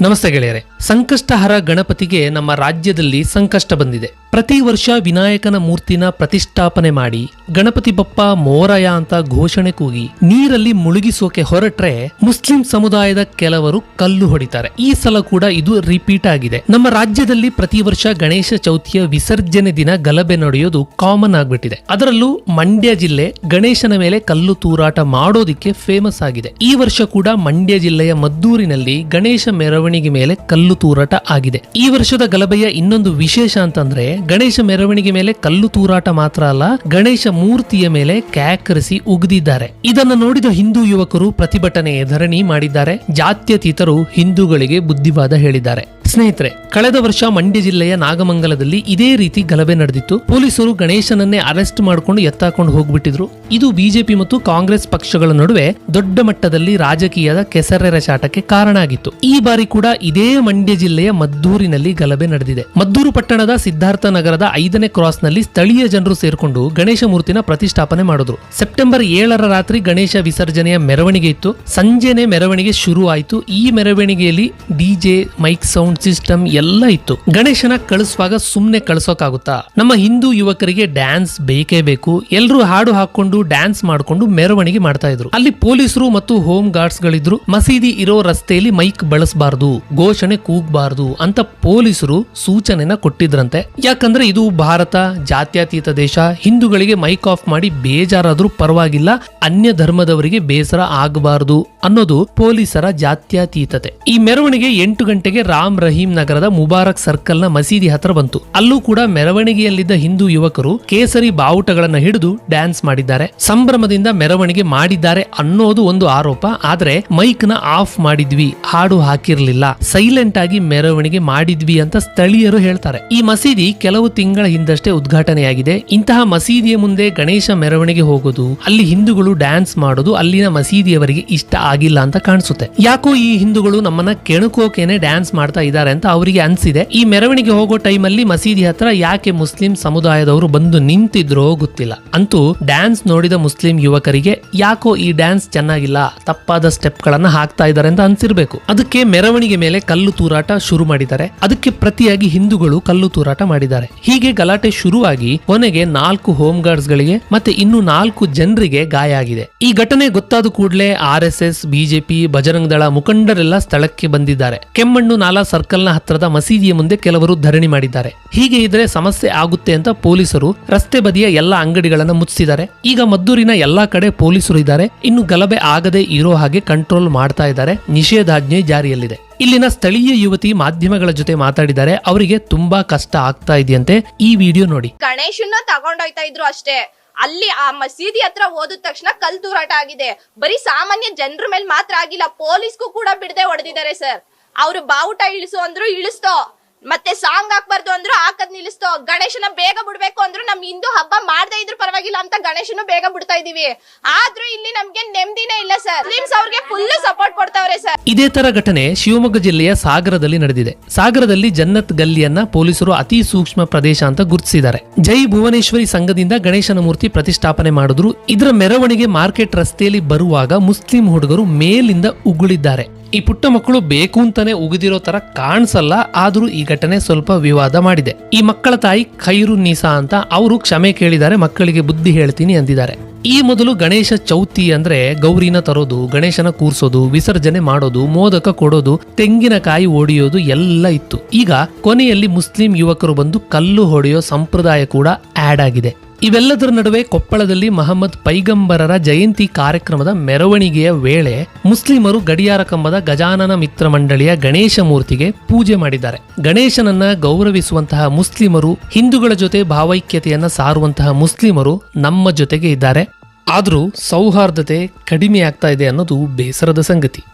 ನಮಸ್ತೆ ಗೆಳೆಯರೆ. ಸಂಕಷ್ಟಹರ ಗಣಪತಿಗೆ ನಮ್ಮ ರಾಜ್ಯದಲ್ಲಿ ಸಂಕಷ್ಟ ಬಂದಿದೆ. ಪ್ರತಿ ವರ್ಷ ವಿನಾಯಕನ ಮೂರ್ತಿನ ಪ್ರತಿಷ್ಠಾಪನೆ ಮಾಡಿ ಗಣಪತಿ ಬಪ್ಪ ಮೋರಯ ಅಂತ ಘೋಷಣೆ ಕೂಗಿ ನೀರಲ್ಲಿ ಮುಳುಗಿಸೋಕೆ ಹೊರಟ್ರೆ ಮುಸ್ಲಿಂ ಸಮುದಾಯದ ಕೆಲವರು ಕಲ್ಲು ಹೊಡಿತಾರೆ. ಈ ಸಲ ಕೂಡ ಇದು ರಿಪೀಟ್ ಆಗಿದೆ. ನಮ್ಮ ರಾಜ್ಯದಲ್ಲಿ ಪ್ರತಿ ವರ್ಷ ಗಣೇಶ ಚೌತಿಯ ವಿಸರ್ಜನೆ ದಿನ ಗಲಭೆ ನಡೆಯೋದು ಕಾಮನ್ ಆಗ್ಬಿಟ್ಟಿದೆ. ಅದರಲ್ಲೂ ಮಂಡ್ಯ ಜಿಲ್ಲೆ ಗಣೇಶನ ಮೇಲೆ ಕಲ್ಲು ತೂರಾಟ ಮಾಡೋದಿಕ್ಕೆ ಫೇಮಸ್ ಆಗಿದೆ. ಈ ವರ್ಷ ಕೂಡ ಮಂಡ್ಯ ಜಿಲ್ಲೆಯ ಮದ್ದೂರಿನಲ್ಲಿ ಗಣೇಶ ಮೆರವಣಿಗೆ ಮೇಲೆ ಕಲ್ಲು ತೂರಾಟ ಆಗಿದೆ. ಈ ವರ್ಷದ ಗಲಭೆಯ ಇನ್ನೊಂದು ವಿಶೇಷ ಅಂತಂದ್ರೆ, ಗಣೇಶ ಮೆರವಣಿಗೆ ಮೇಲೆ ಕಲ್ಲು ತೂರಾಟ ಮಾತ್ರ ಅಲ್ಲ, ಗಣೇಶ ಮೂರ್ತಿಯ ಮೇಲೆ ಕ್ಯಾಕರಿಸಿ ಉಗಿದಿದ್ದಾರೆ. ಇದನ್ನು ನೋಡಿದ ಹಿಂದೂ ಯುವಕರು ಪ್ರತಿಭಟನೆ ಧರಣಿ ಮಾಡಿದ್ದಾರೆ. ಜಾತ್ಯತೀತರು ಹಿಂದೂಗಳಿಗೆ ಬುದ್ಧಿವಾದ ಹೇಳಿದ್ದಾರೆ. ಸ್ನೇಹಿತರೆ, ಕಳೆದ ವರ್ಷ ಮಂಡ್ಯ ಜಿಲ್ಲೆಯ ನಾಗಮಂಗಲದಲ್ಲಿ ಇದೇ ರೀತಿ ಗಲಭೆ ನಡೆದಿತ್ತು. ಪೊಲೀಸರು ಗಣೇಶನನ್ನೇ ಅರೆಸ್ಟ್ ಮಾಡಿಕೊಂಡು ಎತ್ತಾಕೊಂಡು ಹೋಗ್ಬಿಟ್ಟಿದ್ರು. ಇದು ಬಿಜೆಪಿ ಮತ್ತು ಕಾಂಗ್ರೆಸ್ ಪಕ್ಷಗಳ ನಡುವೆ ದೊಡ್ಡ ಮಟ್ಟದಲ್ಲಿ ರಾಜಕೀಯದ ಕೆಸರೆರಚಾಟಕ್ಕೆ ಕಾರಣ ಆಗಿತ್ತು. ಈ ಬಾರಿ ಕೂಡ ಇದೇ ಮಂಡ್ಯ ಜಿಲ್ಲೆಯ ಮದ್ದೂರಿನಲ್ಲಿ ಗಲಭೆ ನಡೆದಿದೆ. ಮದ್ದೂರು ಪಟ್ಟಣದ ಸಿದ್ಧಾರ್ಥ ನಗರದ ಐದನೇ ಕ್ರಾಸ್ನಲ್ಲಿ ಸ್ಥಳೀಯ ಜನರು ಸೇರ್ಕೊಂಡು ಗಣೇಶ ಮೂರ್ತಿನ ಪ್ರತಿಷ್ಠಾಪನೆ ಮಾಡಿದ್ರು. ಸೆಪ್ಟೆಂಬರ್ ಏಳರ ರಾತ್ರಿ ಗಣೇಶ ವಿಸರ್ಜನೆಯ ಮೆರವಣಿಗೆ ಇತ್ತು. ಸಂಜೆನೆ ಮೆರವಣಿಗೆ ಶುರು ಆಯಿತು ಈ ಮೆರವಣಿಗೆಯಲ್ಲಿ ಡಿಜೆ ಮೈಕ್ ಸೌಂಡ್ ಸಿಸ್ಟಮ್ ಎಲ್ಲ ಇತ್ತು. ಗಣೇಶನ ಕಳಿಸುವಾಗ ಸುಮ್ನೆ ಕಳಿಸೋಕಾಗುತ್ತಾ? ನಮ್ಮ ಹಿಂದೂ ಯುವಕರಿಗೆ ಡ್ಯಾನ್ಸ್ ಬೇಕೇ ಬೇಕು. ಎಲ್ಲರೂ ಹಾಡು ಹಾಕೊಂಡು ಡ್ಯಾನ್ಸ್ ಮಾಡ್ಕೊಂಡು ಮೆರವಣಿಗೆ ಮಾಡ್ತಾ ಇದ್ರು. ಅಲ್ಲಿ ಪೊಲೀಸರು ಮತ್ತು ಹೋಮ್ ಗಾರ್ಡ್ಸ್ ಗಳಿದ್ರು ಮಸೀದಿ ಇರೋ ರಸ್ತೆಯಲ್ಲಿ ಮೈಕ್ ಬಳಸಬಾರದು. ಘೋಷಣೆ ಕೂಗಬಾರದು ಅಂತ ಪೊಲೀಸರು ಸೂಚನೆನ ಕೊಟ್ಟಿದ್ರಂತೆ. ಯಾಕಂದ್ರೆ ಇದು ಭಾರತ, ಜಾತ್ಯತೀತ ದೇಶ, ಹಿಂದೂಗಳಿಗೆ ಮೈಕ್ ಆಫ್ ಮಾಡಿ ಬೇಜಾರಾದ್ರೂ ಪರವಾಗಿಲ್ಲ, ಅನ್ಯ ಧರ್ಮದವರಿಗೆ ಬೇಸರ ಆಗಬಾರದು ಅನ್ನೋದು ಪೊಲೀಸರ ಜಾತ್ಯತೀತತೆ. ಈ ಮೆರವಣಿಗೆ ಎಂಟು ಗಂಟೆಗೆ ರಾಮ್ ರಹೀಂ ನಗರದ ಮುಬಾರಕ್ ಸರ್ಕಲ್ನ ಮಸೀದಿ ಹತ್ರ ಬಂತು. ಅಲ್ಲೂ ಕೂಡ ಮೆರವಣಿಗೆಯಲ್ಲಿದ್ದ ಹಿಂದೂ ಯುವಕರು ಕೇಸರಿ ಬಾವುಟಗಳನ್ನ ಹಿಡಿದು ಡ್ಯಾನ್ಸ್ ಮಾಡಿದ್ದಾರೆ. ಸಂಭ್ರಮದಿಂದ ಮೆರವಣಿಗೆ ಮಾಡಿದ್ದಾರೆ ಅನ್ನೋದು ಒಂದು ಆರೋಪ, ಆದ್ರೆ ಮೈಕ್ನ ಆಫ್ ಮಾಡಿದ್ವಿ, ಹಾಡು ಹಾಕಿರ್ಲಿಲ್ಲ. ಸೈಲೆಂಟ್ ಆಗಿ ಮೆರವಣಿಗೆ ಮಾಡಿದ್ವಿ ಅಂತ ಸ್ಥಳೀಯರು ಹೇಳ್ತಾರೆ. ಈ ಮಸೀದಿ ಕೆಲವು ತಿಂಗಳ ಹಿಂದಷ್ಟೇ ಉದ್ಘಾಟನೆಯಾಗಿದೆ. ಇಂತಹ ಮಸೀದಿಯ ಮುಂದೆ ಗಣೇಶ ಮೆರವಣಿಗೆ ಹೋಗೋದು, ಅಲ್ಲಿ ಹಿಂದೂಗಳು ಡ್ಯಾನ್ಸ್ ಮಾಡೋದು ಅಲ್ಲಿನ ಮಸೀದಿಯವರಿಗೆ ಇಷ್ಟ ಆಗಿಲ್ಲ ಅಂತ ಕಾಣಿಸುತ್ತೆ. ಯಾಕೋ ಈ ಹಿಂದೂಗಳು ನಮ್ಮನ್ನ ಕೆಣಕೋಕೆನೆ ಡ್ಯಾನ್ಸ್ ಮಾಡ್ತಾ ಇದ್ದಾರೆ ಅಂತ ಅವರಿಗೆ ಅನ್ಸಿದೆ. ಈ ಮೆರವಣಿಗೆ ಹೋಗೋ ಟೈಮಲ್ಲಿ ಮಸೀದಿ ಹತ್ರ ಯಾಕೆ ಮುಸ್ಲಿಂ ಸಮುದಾಯದವರು ಬಂದು ನಿಂತಿದ್ರೋ ಗೊತ್ತಿಲ್ಲ. ಅಂತೂ ಡ್ಯಾನ್ಸ್ ನೋಡಿದ ಮುಸ್ಲಿಂ ಯುವಕರಿಗೆ ಯಾಕೋ ಈ ಡ್ಯಾನ್ಸ್ ಚೆನ್ನಾಗಿಲ್ಲ, ತಪ್ಪಾದ ಸ್ಟೆಪ್ ಗಳನ್ನ ಹಾಕ್ತಾ ಇದ್ದಾರೆ ಅಂತ ಅನ್ಸಿರ್ಬೇಕು. ಅದಕ್ಕೆ ಮೆರವಣಿಗೆ ಮೇಲೆ ಕಲ್ಲು ತೂರಾಟ ಶುರು ಮಾಡಿದ್ದಾರೆ. ಅದಕ್ಕೆ ಪ್ರತಿಯಾಗಿ ಹಿಂದೂಗಳು ಕಲ್ಲು ತೂರಾಟ ಮಾಡಿದ್ದಾರೆ. ಹೀಗೆ ಗಲಾಟೆ ಶುರುವಾಗಿ ಕೊನೆಗೆ ನಾಲ್ಕು ಹೋಮ್ ಗಾರ್ಡ್ಸ್ ಗಳಿಗೆ ಮತ್ತೆ ಇನ್ನು ನಾಲ್ಕು ಜನರಿಗೆ ಗಾಯ ಆಗಿದೆ. ಈ ಘಟನೆ ಗೊತ್ತಾದ ಕೂಡಲೇ R S S BJP, Bajrang Dal ಮುಖಂಡರೆಲ್ಲ ಸ್ಥಳಕ್ಕೆ ಬಂದಿದ್ದಾರೆ. ಕೆಮ್ಮಣ್ಣು ನಾಲಾ ಸರ್ಕಲ್ನ ಹತ್ರದ ಮಸೀದಿಯ ಮುಂದೆ ಕೆಲವರು ಧರಣಿ ಮಾಡಿದ್ದಾರೆ. ಹೀಗೆ ಇದ್ರೆ ಸಮಸ್ಯೆ ಆಗುತ್ತೆ ಅಂತ ಪೊಲೀಸರು ರಸ್ತೆ ಬದಿಯ ಎಲ್ಲಾ ಅಂಗಡಿಗಳನ್ನ ಮುಚ್ಚಿದ್ದಾರೆ ಈಗ ಮದ್ದೂರಿನ ಎಲ್ಲಾ ಕಡೆ ಪೊಲೀಸರು ಇದ್ದಾರೆ. ಇನ್ನು ಗಲಭೆ ಆಗದೆ ಇರೋ ಹಾಗೆ ಕಂಟ್ರೋಲ್ ಮಾಡ್ತಾ ಇದ್ದಾರೆ. ನಿಷೇಧಾಜ್ಞೆ ಜಾರಿಯಲ್ಲಿದೆ. ಇಲ್ಲಿನ ಸ್ಥಳೀಯ ಯುವತಿ ಮಾಧ್ಯಮಗಳ ಜೊತೆ ಮಾತಾಡಿದ್ದಾರೆ. ಅವರಿಗೆ ತುಂಬಾ ಕಷ್ಟ ಆಗ್ತಾ ಇದೆಯಂತೆ ಈ ವಿಡಿಯೋ ನೋಡಿ. ಗಣೇಶನ್ನ ತಗೊಂಡೋಯ್ತಾ ಇದ್ರು ಅಷ್ಟೇ. ಅಲ್ಲಿ ಆ ಮಸೀದಿ ಹತ್ರ ಹೋದ ತಕ್ಷಣ ಕಲ್ ತೂರಾಟ ಆಗಿದೆ. ಬರೀ ಸಾಮಾನ್ಯ ಜನರ ಮೇಲೆ ಮಾತ್ರ ಆಗಿಲ್ಲ, ಪೊಲೀಸ್ಗೂ ಕೂಡ ಬಿಡದೆ ಹೊಡೆದಿದ್ದಾರೆ ಸರ್. ಅವ್ರು ಬಾವುಟ ಇಳಿಸು ಅಂದ್ರು ಇಳಿಸ್ತೋ. ಮತ್ತೆ ಸಾಂಗ್ ಹಾಕ್ಬಾರ್ದು ಅಂದ್ರು ಹಾಕದ್ ನಿಲ್ಲಿಸ್ತೋ. ಗಣೇಶನ ಬೇಗ ಬಿಡ್ಬೇಕು ಅಂದ್ರು ನಮ್ ಹಿಂದೂ ಹಬ್ಬ ಮಾಡದೇ ಇದ್ರು ಪರವಾಗಿಲ್ಲ ಅಂತ ಗಣೇಶನು ಬೇಗ ಬಿಡ್ತಾ ಇದೀವಿ ಆದ್ರೂ ಇಲ್ಲಿ ನಮ್ಗೆ ನೆಮ್ಮದಿನೇ ಇಲ್ಲ ಸರ್ ಮುಸ್ಲಿಮ್ಸ್ ಅವ್ರಿಗೆ ಫುಲ್ ಸಪೋರ್ಟ್ ಕೊಡ್ತಾವ್ರೆ ಸರ್ ಇದೇ ತರ ಘಟನೆ ಶಿವಮೊಗ್ಗ ಜಿಲ್ಲೆಯ ಸಾಗರದಲ್ಲಿ ನಡೆದಿದೆ. ಸಾಗರದಲ್ಲಿ ಜನ್ನತ್ ಗಲ್ಲಿಯನ್ನ ಪೊಲೀಸರು ಅತಿ ಸೂಕ್ಷ್ಮ ಪ್ರದೇಶ ಅಂತ ಗುರುತಿಸಿದ್ದಾರೆ. ಜೈ ಭುವನೇಶ್ವರಿ ಸಂಘದಿಂದ ಗಣೇಶನ ಮೂರ್ತಿ ಪ್ರತಿಷ್ಠಾಪನೆ ಮಾಡಿದ್ರು. ಇದರ ಮೆರವಣಿಗೆ ಮಾರ್ಕೆಟ್ ರಸ್ತೆಯಲ್ಲಿ ಬರುವಾಗ ಮುಸ್ಲಿಂ ಹುಡುಗರು ಮೇಲಿಂದ ಉಗುಳಿದ್ದಾರೆ. ಈ ಪುಟ್ಟ ಮಕ್ಕಳು ಬೇಕು ಅಂತಾನೆ ಉಗಿದಿರೋ ತರ ಕಾಣಿಸಲ್ಲ, ಆದ್ರೂ ಈ ಘಟನೆ ಸ್ವಲ್ಪ ವಿವಾದ ಮಾಡಿದೆ. ಈ ಮಕ್ಕಳ ತಾಯಿ ಖೈರು ನೀಸಾ ಅಂತ ಅವರು ಕ್ಷಮೆ ಕೇಳಿದ್ದಾರೆ, ಮಕ್ಕಳಿಗೆ ಬುದ್ಧಿ ಹೇಳ್ತೀನಿ ಅಂದಿದ್ದಾರೆ. ಈ ಮೊದಲು ಗಣೇಶ ಚೌತಿ ಅಂದ್ರೆ ಗೌರಿನ ತರೋದು, ಗಣೇಶನ ಕೂರ್ಸೋದು, ವಿಸರ್ಜನೆ ಮಾಡೋದು, ಮೋದಕ ಕೊಡೋದು, ತೆಂಗಿನಕಾಯಿ ಒಡೆಯೋದು ಎಲ್ಲ ಇತ್ತು. ಈಗ ಕೊನೆಯಲ್ಲಿ ಮುಸ್ಲಿಂ ಯುವಕರು ಬಂದು ಕಲ್ಲು ಹೊಡೆಯೋ ಸಂಪ್ರದಾಯ ಕೂಡ ಆಡ್ ಆಗಿದೆ. ಇವೆಲ್ಲದರ ನಡುವೆ ಕೊಪ್ಪಳದಲ್ಲಿ ಮಹಮ್ಮದ್ ಪೈಗಂಬರರ ಜಯಂತಿ ಕಾರ್ಯಕ್ರಮದ ಮೆರವಣಿಗೆಯ ವೇಳೆ ಮುಸ್ಲಿಮರು ಗಡಿಯಾರ ಕಂಬದ ಗಜಾನನ ಮಿತ್ರ ಮಂಡಳಿಯ ಗಣೇಶ ಮೂರ್ತಿಗೆ ಪೂಜೆ ಮಾಡಿದ್ದಾರೆ. ಗಣೇಶನನ್ನ ಗೌರವಿಸುವಂತಹ ಮುಸ್ಲಿಮರು, ಹಿಂದೂಗಳ ಜೊತೆ ಭಾವೈಕ್ಯತೆಯನ್ನ ಸಾರುವಂತಹ ಮುಸ್ಲಿಮರು ನಮ್ಮ ಜೊತೆಗೆ ಇದ್ದಾರೆ. ಆದರೂ ಸೌಹಾರ್ದತೆ ಕಡಿಮೆ ಆಗ್ತಾ ಇದೆ ಅನ್ನೋದು ಬೇಸರದ ಸಂಗತಿ.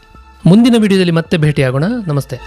ಮುಂದಿನ ವಿಡಿಯೋದಲ್ಲಿ ಮತ್ತೆ ಭೇಟಿಯಾಗೋಣ. ನಮಸ್ತೆ.